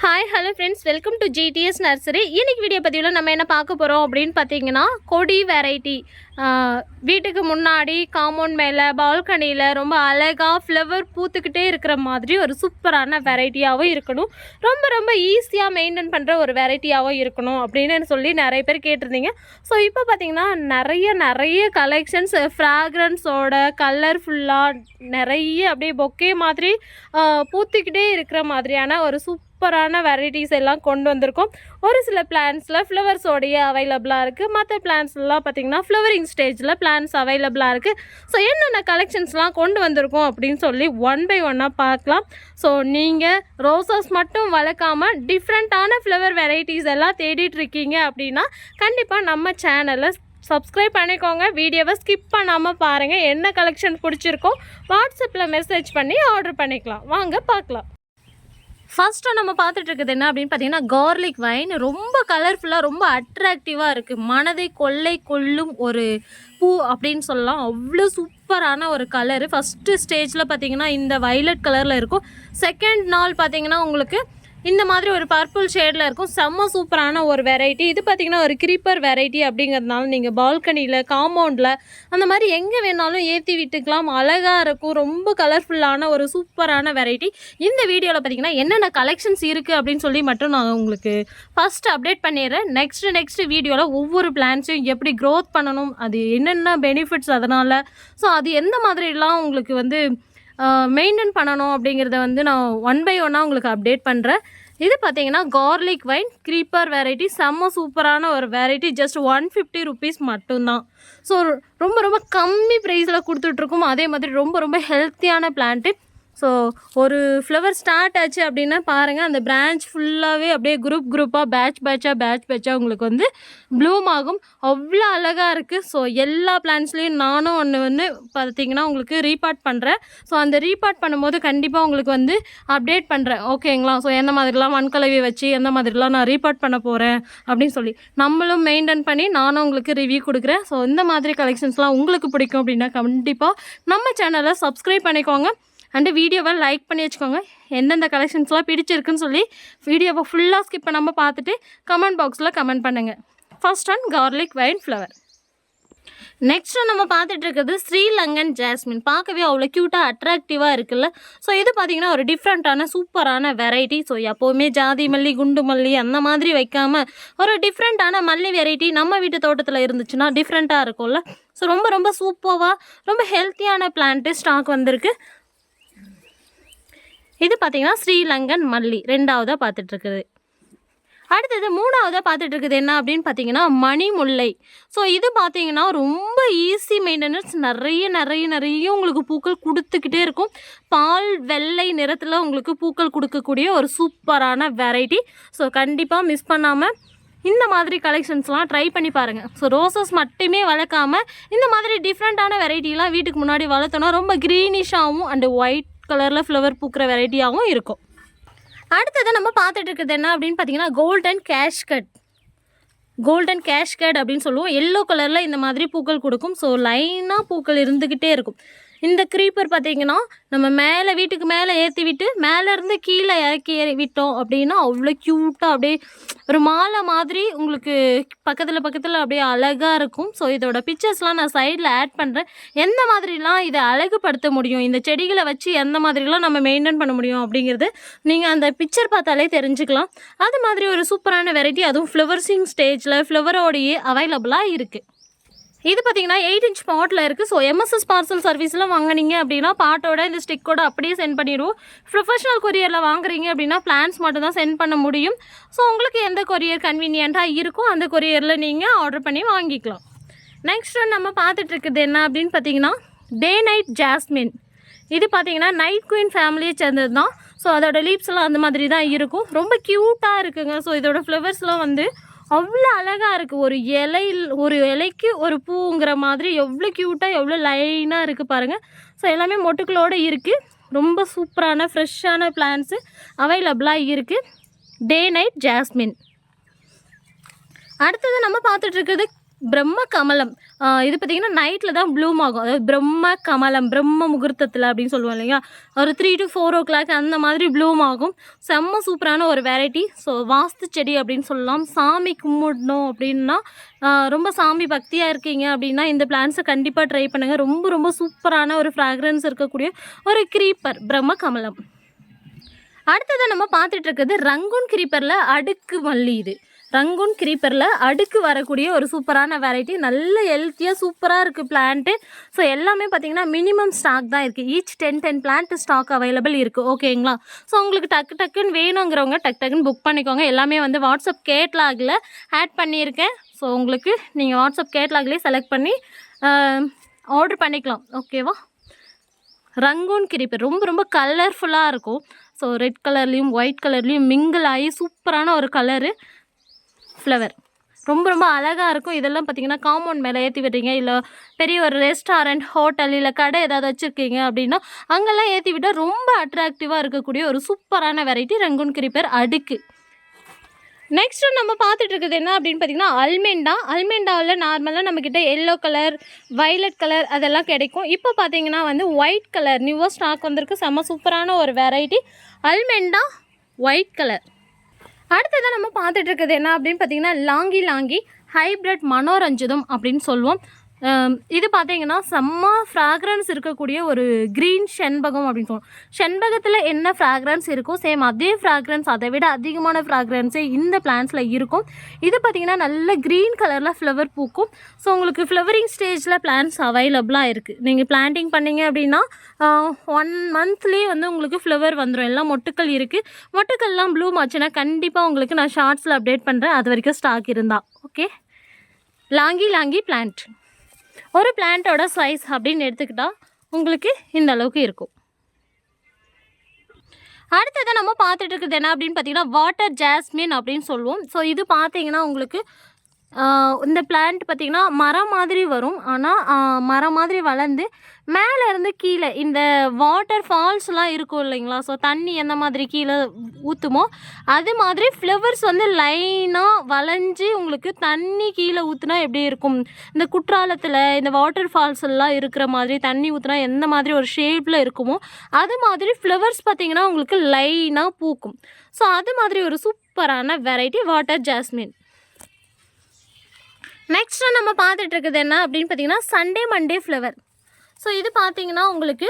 Hi hello friends welcome to GTS nursery இன்னைக்கு video பதிவில் நம்ம என்ன பார்க்க போகிறோம் அப்படின்னு பார்த்தீங்கன்னா கொடி வெரைட்டி வீட்டுக்கு முன்னாடி காம்பவுண்ட் மேலே பால்கனியில் ரொம்ப அழகாக ஃப்ளவர் பூத்துக்கிட்டே இருக்கிற மாதிரி ஒரு சூப்பரான வெரைட்டியாகவும் இருக்கணும். ரொம்ப ரொம்ப ஈஸியாக மெயின்டைன் பண்ணுற ஒரு வெரைட்டியாகவும் இருக்கணும் அப்படின்னு சொல்லி நிறைய பேர் கேட்டிருந்தீங்க. ஸோ இப்போ பார்த்தீங்கன்னா நிறைய நிறைய கலெக்ஷன்ஸ் ஃப்ராக்ரன்ஸோட கலர்ஃபுல்லாக நிறைய அப்படியே பொக்கே மாதிரி பூத்துக்கிட்டே இருக்கிற மாதிரியான ஒரு சூப்பரான வெரைட்டிஸ் எல்லாம் கொண்டு வந்திருக்கோம். ஒரு சில பிளான்ஸில் ஃப்ளவர்ஸோடைய அவைலபிளாக இருக்குது மற்ற பிளான்ஸ்லாம் பார்த்திங்கன்னா ஃப்ளவரிங் ஸ்டேஜில் பிளான்ஸ் அவைலபிளாக இருக்குது ஸோ என்னென்ன கலெக்ஷன்ஸ்லாம் கொண்டு வந்திருக்கோம் அப்படின்னு சொல்லி ஒன் பை ஒன்னாக பார்க்கலாம். ஸோ நீங்கள் ரோசஸ் மட்டும் வளர்க்காம டிஃப்ரெண்ட்டான ஃப்ளவர் வெரைட்டிஸ் எல்லாம் தேடிட்டு இருக்கீங்க அப்படின்னா கண்டிப்பாக நம்ம சேனலை சப்ஸ்கிரைப் பண்ணிக்கோங்க. வீடியோவை ஸ்கிப் பண்ணாமல் பாருங்கள் என்ன கலெக்ஷன் பிடிச்சிருக்கோ வாட்ஸ்அப்பில் மெசேஜ் பண்ணி ஆர்டர் பண்ணிக்கலாம். வாங்க பார்க்கலாம். ஃபர்ஸ்ட்டு நம்ம பார்த்துட்டு இருக்குது என்ன அப்படின்னு பார்த்தீங்கன்னா கார்லிக் வைன் ரொம்ப கலர்ஃபுல்லாக ரொம்ப அட்ராக்டிவாக இருக்குது மனதை கொள்ளை கொள்ளும் ஒரு பூ அப்படின்னு சொல்லலாம். அவ்வளோ சூப்பரான ஒரு கலரு ஃபஸ்ட்டு ஸ்டேஜில் பார்த்தீங்கன்னா இந்த வைலட் கலரில் இருக்கும். செகண்ட் நாள் பார்த்தீங்கன்னா உங்களுக்கு இந்த மாதிரி ஒரு பர்பிள் ஷேடில் இருக்கும். செம்ம சூப்பரான ஒரு வெரைட்டி இது பார்த்தீங்கன்னா ஒரு கிரீப்பர் வெரைட்டி அப்படிங்கிறதுனால நீங்கள் பால்கனியில் காம்பவுண்டில் அந்த மாதிரி எங்கே வேணாலும் ஏற்றி விட்டுக்கலாம். அழகாக இருக்கும். ரொம்ப கலர்ஃபுல்லான ஒரு சூப்பரான வெரைட்டி இந்த வீடியோவில் பார்த்தீங்கன்னா என்னென்ன கலெக்ஷன்ஸ் இருக்குது அப்படின்னு சொல்லி மட்டும் நான் உங்களுக்கு ஃபஸ்ட்டு அப்டேட் பண்ணிடுறேன். நெக்ஸ்ட்டு நெக்ஸ்ட்டு வீடியோவில் ஒவ்வொரு பிளான்ஸையும் எப்படி க்ரோத் பண்ணணும் அது என்னென்ன பெனிஃபிட்ஸ் அதனால். ஸோ அது எந்த மாதிரிலாம் உங்களுக்கு வந்து மெயின்டைன் பண்ணணும் அப்படிங்கிறத வந்து நான் ஒன் பை ஒன்னாக உங்களுக்கு அப்டேட் பண்ணுறேன் இது பார்த்தீங்கன்னா கார்லிக் வைன் க்ரீப்பர் வெரைட்டி செம்ம சூப்பரான ஒரு variety just one fifty rupees மட்டும்தான். ஸோ ரொம்ப ரொம்ப கம்மி ப்ரைஸில் கொடுத்துட்ருக்கோம் அதே மாதிரி ரொம்ப ரொம்ப ஹெல்த்தியான பிளான்ட்டு ஸோ ஒரு ஃப்ளவர் ஸ்டார்ட் ஆச்சு அப்படின்னா பாருங்கள் அந்த பிரான்ச் ஃபுல்லாகவே அப்படியே குரூப் குரூப்பாக பேட்ச் பேட்சாக பேட்ச் பேட்சாக உங்களுக்கு வந்து ப்ளூம் ஆகும். அவ்வளோ அழகாக இருக்குது ஸோ எல்லா பிளான்ஸ்லேயும் நானும் ஒன்று வந்து பார்த்தீங்கன்னா உங்களுக்கு ரீபார்ட் பண்ணுறேன் ஸோ அந்த ரீபார்ட் பண்ணும்போது கண்டிப்பாக உங்களுக்கு வந்து அப்டேட் பண்ணுறேன் ஓகேங்களா ஸோ எந்த மாதிரிலாம் மண்கலவி வச்சு எந்த மாதிரிலாம் நான் ரீபார்ட் பண்ண போகிறேன் அப்படின்னு சொல்லி நம்மளும் மெயின்டைன் பண்ணி நானும் உங்களுக்கு ரிவ்யூ கொடுக்குறேன். ஸோ இந்த மாதிரி கலெக்ஷன்ஸ்லாம் உங்களுக்கு பிடிக்கும் அப்படின்னா கண்டிப்பாக நம்ம சேனலை சப்ஸ்கிரைப் பண்ணிக்கோங்க. அண்டு வீடியோவை லைக் பண்ணி வச்சுக்கோங்க. எந்தெந்த கலெக்ஷன்ஸ்லாம் பிடிச்சிருக்குன்னு சொல்லி வீடியோவை ஃபுல்லாக ஸ்கிப் பண்ணாமல் பார்த்துட்டு கமெண்ட் பாக்ஸில் கமெண்ட் பண்ணுங்கள் first one garlic vine flower next நம்ம பார்த்துட்டு இருக்கிறது ஸ்ரீலங்கன் ஜாஸ்மின். பார்க்கவே அவ்வளோ க்யூட்டாக அட்ராக்டிவாக இருக்குல்ல. ஸோ இது பார்த்திங்கன்னா ஒரு டிஃப்ரெண்ட்டான சூப்பரான வெரைட்டி ஸோ எப்போவுமே ஜாதி மல்லி குண்டு மல்லி அந்த மாதிரி வைக்காமல் ஒரு டிஃப்ரெண்ட்டான மல்லி வெரைட்டி நம்ம வீட்டு தோட்டத்தில் இருந்துச்சுன்னா டிஃப்ரெண்ட்டாக இருக்கும்ல. ஸோ ரொம்ப ரொம்ப சூப்பராக ரொம்ப ஹெல்த்தியான பிளான்ட்டு ஸ்டாக் வந்திருக்கு. இது பார்த்தீங்கன்னா ஸ்ரீலங்கன் மல்லி ரெண்டாவதாக பார்த்துட்ருக்குது அடுத்தது மூணாவதாக பார்த்துட்டு இருக்குது என்ன அப்படின்னு பார்த்தீங்கன்னா மணி முல்லை ஸோ இது பார்த்தீங்கன்னா ரொம்ப ஈஸி மெயின்டெனன்ஸ் நிறைய நிறைய நிறைய உங்களுக்கு பூக்கள் கொடுத்துக்கிட்டே இருக்கும். பால் வெள்ளை நிறத்தில் உங்களுக்கு பூக்கள் கொடுக்கக்கூடிய ஒரு சூப்பரான வெரைட்டி ஸோ கண்டிப்பாக மிஸ் பண்ணாமல் இந்த மாதிரி கலெக்ஷன்ஸ்லாம் ட்ரை பண்ணி பாருங்கள் ஸோ ரோசஸ் மட்டுமே வளர்க்காம இந்த மாதிரி டிஃப்ரெண்ட்டான வெரைட்டிலாம் வீட்டுக்கு முன்னாடி வளர்த்தோன்னா ரொம்ப க்ரீனிஷாகவும் அண்டு ஒயிட் கலரில் ஃப்ளவர் பூக்கிற வெரைட்டியாகவும் இருக்கும். அடுத்தது நம்ம பார்த்துட்டு இருக்கிறது என்ன அப்படின்னு பார்த்தீங்கன்னா golden cash cut golden cash cut அப்படின்னு சொல்லுவோம். எல்லோ கலரில் இந்த மாதிரி பூக்கள் கொடுக்கும். ஸோ லைனாக பூக்கள் இருந்துக்கிட்டே இருக்கும். இந்த க்ரீப்பர் பார்த்தீங்கன்னா நம்ம மேலே வீட்டுக்கு மேலே ஏற்றி விட்டு மேலேருந்து கீழே இறக்கி ஏறி விட்டோம் அப்படின்னா அவ்வளோ க்யூட்டாக அப்படியே ஒரு மாலை மாதிரி உங்களுக்கு பக்கத்தில் பக்கத்தில் அப்படியே அழகாக இருக்கும். ஸோ இதோட பிக்சர்ஸ்லாம் நான் சைடில் ஆட் பண்ணுறேன் எந்த மாதிரிலாம் இதை அழகுபடுத்த முடியும்? இந்த செடிகளை வச்சு எந்த மாதிரிலாம் நம்ம மெயின்டைன் பண்ண முடியும் அப்படிங்கிறது நீங்கள் அந்த பிக்சர் பார்த்தாலே தெரிஞ்சுக்கலாம். அது மாதிரி ஒரு சூப்பரான வெரைட்டி அதுவும் ஃப்ளவர்ஸிங் ஸ்டேஜில் ஃப்ளவரோடையே அவைலபிளாக இருக்குது இது பார்த்தீங்கன்னா எயிட் இன்ச் பாட்டில் இருக்குது ஸோ எம்எஸ்எஸ் பார்சல் சர்வீஸில் வாங்குனீங்க அப்படின்னா பாட்டோட இந்த ஸ்டிக்கோட அப்படியே சென்ட் பண்ணிடுவோம் ப்ரொஃபஷனல் கொரியரில் வாங்குறீங்க அப்படின்னா பிளான்ஸ் மட்டும் தான் சென்ட் பண்ண முடியும். ஸோ உங்களுக்கு எந்த கொரியர் கன்வீனியண்ட்டாக இருக்கோ அந்த கொரியரில் நீங்கள் ஆர்டர் பண்ணி வாங்கிக்கலாம். நெக்ஸ்ட் நம்ம பார்த்துட்ருக்குது என்ன அப்படின்னு பார்த்தீங்கன்னா டே நைட் ஜாஸ்மின் இது பார்த்தீங்கன்னா நைட் குயின் ஃபேமிலியை சேர்ந்தது தான். ஸோ அதோட லீப்ஸ்லாம் அந்த மாதிரி தான் இருக்கும். ரொம்ப க்யூட்டாக இருக்குங்க. ஸோ இதோட ஃப்ளவர்ஸ்லாம் வந்து அவ்வளோ அழகாக இருக்குது ஒரு இலையில் ஒரு இலைக்கு ஒரு பூங்கிற மாதிரி எவ்வளோ க்யூட்டாக எவ்வளோ லைனாக இருக்குது பாருங்கள் ஸோ எல்லாமே மொட்டுக்களோடு இருக்குது ரொம்ப சூப்பரான ஃப்ரெஷ்ஷான பிளான்ஸு அவைலபிளாக இருக்குது டே நைட் ஜாஸ்மின் அடுத்தது நம்ம பார்த்துட்ருக்குறது பிரம்ம கமலம். இது பார்த்திங்கன்னா நைட்டில் தான் ப்ளூம் ஆகும். அதாவது பிரம்ம கமலம் பிரம்ம முகூர்த்தத்தில் அப்படின்னு சொல்லுவோம் இல்லையா? ஒரு three to four o'clock அந்த மாதிரி ப்ளூம் ஆகும். செம்ம சூப்பரான ஒரு வெரைட்டி ஸோ வாஸ்து செடி அப்படின்னு சொல்லலாம். சாமி கும்பிடணும் அப்படின்னா ரொம்ப சாமி பக்தியாக இருக்கீங்க அப்படின்னா இந்த பிளான்ஸை கண்டிப்பாக ட்ரை பண்ணுங்கள் ரொம்ப ரொம்ப சூப்பரான ஒரு ஃப்ராக்ரன்ஸ் இருக்கக்கூடிய ஒரு க்ரீப்பர் பிரம்ம கமலம். அடுத்ததாக நம்ம பார்த்துட்டு இருக்கிறது ரங்கூன் கிரீப்பரில் அடுக்கு மல்லி இது. ரங்கூன் கிரீப்பரில் அடுக்கு வரக்கூடிய ஒரு சூப்பரான வெரைட்டி நல்ல ஹெல்த்தியாக சூப்பராக இருக்குது பிளான்ட்டு ஸோ எல்லாமே பார்த்தீங்கன்னா மினிமம் ஸ்டாக் தான் இருக்குது each ten ten plant stock available இருக்குது ஓகேங்களா ஸோ உங்களுக்கு டக்கு டக்குன்னு வேணுங்கிறவங்க டக்கு டக்குன்னு புக் பண்ணிக்கோங்க. எல்லாமே வந்து வாட்ஸ்அப் கேட்லாகில் ஆட் பண்ணியிருக்கேன். ஸோ உங்களுக்கு நீங்கள் வாட்ஸ்அப் கேட்லாக்லேயே செலக்ட் பண்ணி ஆர்டர் பண்ணிக்கலாம். ஓகேவா ரங்கூன் கிரிப்பர் ரொம்ப ரொம்ப கலர்ஃபுல்லாக இருக்கும். ஸோ ரெட் கலர்லேயும் ஒயிட் கலர்லேயும் மிங்கிள் ஆகி சூப்பரான ஒரு கலரு ஃப்ளவர் ரொம்ப ரொம்ப அழகாக இருக்கும். இதெல்லாம் பார்த்தீங்கன்னா காம்பவுண்ட் மேலே ஏற்றி விடுறீங்க. இல்லை பெரிய ஒரு ரெஸ்டாரண்ட் ஹோட்டல் இல்லை கடை ஏதாவது வச்சுருக்கீங்க அப்படின்னா அங்கெல்லாம் ஏற்றி விட்டால் ரொம்ப அட்ராக்டிவாக இருக்கக்கூடிய ஒரு சூப்பரான வெரைட்டி ரங்குன் கிரிப்பர் அடுக்கு. நெக்ஸ்ட்டு நம்ம பார்த்துட்டு இருக்குது என்ன அப்படின்னு பார்த்தீங்கன்னா அல்மெண்டா அல்மெண்டாவில் நார்மலாக நம்மக்கிட்ட எல்லோ கலர் வைலட் கலர் அதெல்லாம் கிடைக்கும். இப்போ பார்த்தீங்கன்னா வந்து ஒயிட் கலர் நியூவாக ஸ்டாக் வந்திருக்கு. செம்ம சூப்பரான ஒரு வெரைட்டி அல்மெண்டா ஒயிட் கலர் அடுத்ததாக நம்ம பார்த்துட்டு இருக்குது என்ன அப்படின்னு பார்த்தீங்கன்னா லாங்கி லாங்கி ஹைப்ரிட் மனோரஞ்சிதம் அப்படின்னு சொல்லுவோம். இது பார்த்தீங்கன்னா செம்ம ஃப்ராக்ரன்ஸ் இருக்கக்கூடிய ஒரு க்ரீன் செண்பகம் அப்படின்னு சொல்லுவோம் செண்பகத்தில் என்ன ஃப்ராக்ரன்ஸ் இருக்கோ சேம் அதே ஃப்ராக்ரன்ஸ் அதை விட அதிகமான ஃப்ராக்ரன்ஸே இந்த பிளான்ஸில் இருக்கும். இது பார்த்தீங்கன்னா நல்ல க்ரீன் கலரில் ஃப்ளவர் பூக்கும். ஸோ உங்களுக்கு ஃப்ளவரிங் ஸ்டேஜில் பிளான்ஸ் அவைலபிளாக இருக்குது நீங்கள் பிளான்டிங் பண்ணீங்க அப்படின்னா ஒன் மந்த்லேயே வந்து உங்களுக்கு ஃப்ளவர் வந்துடும் எல்லாம் மொட்டுக்கள் இருக்குது மொட்டுக்கள்லாம் ப்ளூம் ஆச்சுன்னா கண்டிப்பாக உங்களுக்கு நான் ஷார்ட்ஸில் அப்டேட் பண்ணுறேன் அது வரைக்கும் ஸ்டாக் இருந்தால் ஓகே லாங்கி லாங்கி பிளான்ட் ஒரு பிளான்ட்டோட சைஸ் அப்படின்னு எடுத்துக்கிட்டால் உங்களுக்கு இந்த அளவுக்கு இருக்கும். அடுத்ததை நம்ம பார்த்துட்டு இருக்கிறது என்ன அப்படின்னு பார்த்தீங்கன்னா வாட்டர் ஜாஸ்மின் அப்படின்னு சொல்லுவோம். ஸோ இது பார்த்தீங்கன்னா உங்களுக்கு இந்த பிளான்ட் பார்த்திங்கன்னா மரம் மாதிரி வரும். ஆனால் மரம் மாதிரி வளர்ந்து மேலே இருந்து கீழே இந்த வாட்டர் ஃபால்ஸ்லாம் இருக்கும் இல்லைங்களா? ஸோ தண்ணி எந்த மாதிரி கீழே ஊற்றுமோ அது மாதிரி ஃப்ளவர்ஸ் வந்து லைனாக வளைஞ்சு உங்களுக்கு தண்ணி கீழே ஊற்றுனா எப்படி இருக்கும்? இந்த குற்றாலத்தில் இந்த வாட்டர் ஃபால்ஸ் எல்லாம் இருக்கிற மாதிரி தண்ணி ஊற்றுனா எந்த மாதிரி ஒரு ஷேப்பில் இருக்குமோ அது மாதிரி ஃப்ளவர்ஸ் பார்த்திங்கன்னா உங்களுக்கு லைனாக பூக்கும். ஸோ அது மாதிரி ஒரு சூப்பரான வெரைட்டி வாட்டர் ஜாஸ்மின் நெக்ஸ்ட்டு நம்ம பார்த்துட்டு இருக்குது என்ன அப்படின்னு பார்த்தீங்கன்னா சண்டே மண்டே ஃப்ளவர் ஸோ இது பார்த்தீங்கன்னா உங்களுக்கு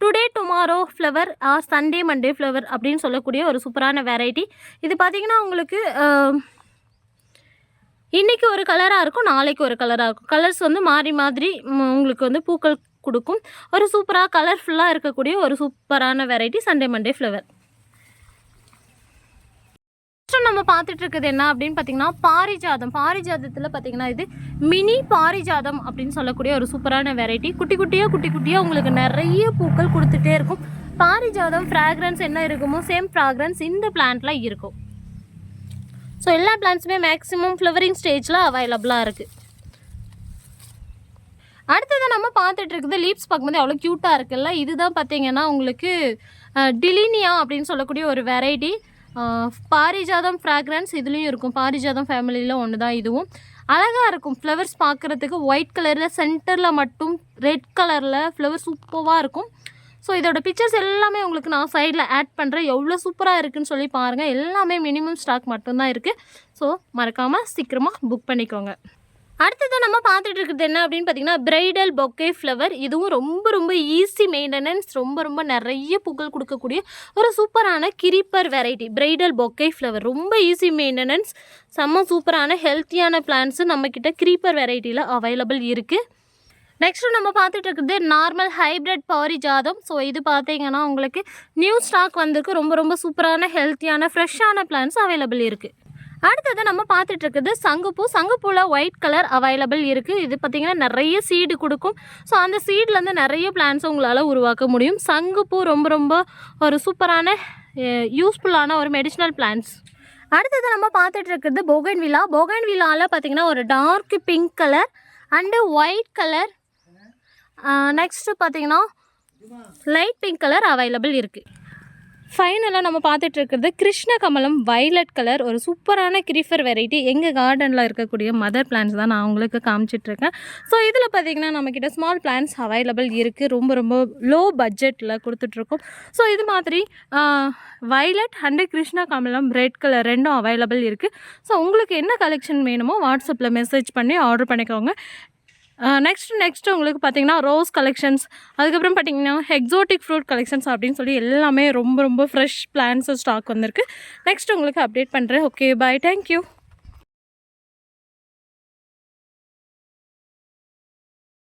today tomorrow flower or Sunday Monday flower அப்படின்னு சொல்லக்கூடிய ஒரு சூப்பரான வெரைட்டி இது பார்த்தீங்கன்னா உங்களுக்கு இன்றைக்கி ஒரு கலராக இருக்கும் நாளைக்கு ஒரு கலராக இருக்கும். கலர்ஸ் வந்து மாறி மாதிரி உங்களுக்கு வந்து பூக்கள் கொடுக்கும். ஒரு சூப்பராக கலர்ஃபுல்லாக இருக்கக்கூடிய ஒரு சூப்பரான variety Sunday Monday flower next நம்ம பார்த்துட்டு இருக்குது என்ன அப்படின்னு பார்த்தீங்கன்னா பாரிஜாதம். பாரிஜாதத்தில் பார்த்தீங்கன்னா இது மினி பாரிஜாதம் அப்படின்னு சொல்லக்கூடிய ஒரு சூப்பரான வெரைட்டி குட்டி குட்டியாக குட்டி குட்டியாக உங்களுக்கு நிறைய பூக்கள் கொடுத்துட்டே இருக்கும். பாரிஜாதம் ஃப்ராக்ரன்ஸ் என்ன இருக்குமோ சேம் ஃப்ராக்ரன்ஸ் இந்த பிளான்ட்ல இருக்கும். ஸோ எல்லா பிளான்ஸுமே மேக்ஸிமம் ஃப்ளவரிங் ஸ்டேஜில் அவைலபிளாக இருக்குது அடுத்தது நம்ம பார்த்துட்டு இருக்குது லீப்ஸ் பார்க்கும்போது அவ்வளோ க்யூட்டாக இருக்குல்ல. இதுதான் பார்த்தீங்கன்னா உங்களுக்கு டிலினியா அப்படின்னு சொல்லக்கூடிய ஒரு வெரைட்டி பாரிஜாதம் ஃப்ராக்ரன்ஸ் இதுலேயும் இருக்கும். பாரிஜாதம் ஃபேமிலியில் ஒன்று தான் இதுவும். அழகாக இருக்கும். ஃப்ளவர்ஸ் பார்க்குறதுக்கு ஒயிட் கலரில் சென்டரில் மட்டும் ரெட் கலரில் ஃப்ளவர் சூப்பராக இருக்கும். ஸோ இதோட பிக்சர்ஸ் எல்லாமே உங்களுக்கு நான் சைடில் ஆட் பண்ணுறேன் எவ்வளோ சூப்பராக இருக்குதுன்னு சொல்லி பாருங்கள் எல்லாமே மினிமம் ஸ்டாக் மட்டும்தான் இருக்குது ஸோ மறக்காமல் சீக்கிரமாக புக் பண்ணிக்கோங்க. அடுத்தது நம்ம பார்த்துட்டு இருக்கிறது என்ன அப்படின்னு பார்த்தீங்கன்னா பிரைடல் பொக்கே ஃப்ளவர் இதுவும் ரொம்ப ரொம்ப ஈஸி மெயின்டெனன்ஸ் ரொம்ப ரொம்ப நிறைய பூக்கள் கொடுக்கக்கூடிய ஒரு சூப்பரான creeper variety bridal bouquet flower ரொம்ப ஈஸி மெயின்டெனன்ஸ் செம்ம சூப்பரான ஹெல்த்தியான பிளான்ஸு நம்மக்கிட்ட கிரீப்பர் வெரைட்டியில் அவைலபிள் இருக்குது நெக்ஸ்ட்டு நம்ம பார்த்துட்டு இருக்குது நார்மல் ஹைப்ரிட் பாரிஜாதம். ஸோ இது பார்த்தீங்கன்னா உங்களுக்கு நியூ ஸ்டாக் வந்திருக்கு. ரொம்ப ரொம்ப சூப்பரான ஹெல்த்தியான ஃப்ரெஷ்ஷான பிளான்ஸ் அவைலபிள் இருக்குது அடுத்தது நம்ம பார்த்துட்டு இருக்குது சங்குப்பூ. சங்குப்பூவில் ஒயிட் கலர் அவைலபிள் இருக்குது இது பார்த்திங்கன்னா நிறைய சீடு கொடுக்கும். ஸோ அந்த சீட்லேருந்து நிறைய பிளான்ஸ் உங்களால் உருவாக்க முடியும். சங்குப்பூ ரொம்ப ரொம்ப ஒரு சூப்பரான யூஸ்ஃபுல்லான ஒரு மெடிசினல் பிளான்ஸ் அடுத்தது நம்ம பார்த்துட்டு இருக்கிறது போகன் விழா போகன் விழாவில் பார்த்தீங்கன்னா ஒரு dark pink colour and white colour next பார்த்தீங்கன்னா லைட் பிங்க் கலர் அவைலபிள் இருக்குது ஃபைனலாக நம்ம பார்த்துட்டு இருக்கிறது கிருஷ்ண கமலம் வைலட் கலர் ஒரு சூப்பரான கிரிஃபர் வெரைட்டி எங்கள் கார்டனில் இருக்கக்கூடிய மதர் பிளான்ஸ் தான் நான் உங்களுக்கு காமிச்சிட்ருக்கேன் ஸோ இதில் பார்த்தீங்கன்னா நம்மக்கிட்ட ஸ்மால் பிளான்ஸ் அவைலபிள் இருக்குது ரொம்ப ரொம்ப லோ பட்ஜெட்டில் கொடுத்துட்ருக்கோம் ஸோ இது மாதிரி வைலட் அண்டு கிருஷ்ண கமலம் ரெட் கலர் ரெண்டும் அவைலபிள் இருக்குது ஸோ உங்களுக்கு என்ன கலெக்ஷன் வேணுமோ வாட்ஸ்அப்பில் மெசேஜ் பண்ணி ஆர்டர் பண்ணிக்கோங்க. நெக்ஸ்ட் நெக்ஸ்ட் உங்களுக்கு பார்த்தீங்கன்னா ரோஸ் கலெக்ஷன்ஸ் அதுக்கப்புறம் பார்த்தீங்கன்னா எக்ஸோட்டிக் ஃப்ரூட் கலெக்ஷன்ஸ் அப்படின்னு சொல்லி எல்லாமே ரொம்ப ரொம்ப ஃப்ரெஷ் பிளான்ஸ் ஸ்டாக் வந்திருக்கு. நெக்ஸ்ட் உங்களுக்கு அப்டேட் பண்ணுறேன் ஓகே பாய் தேங்க்யூ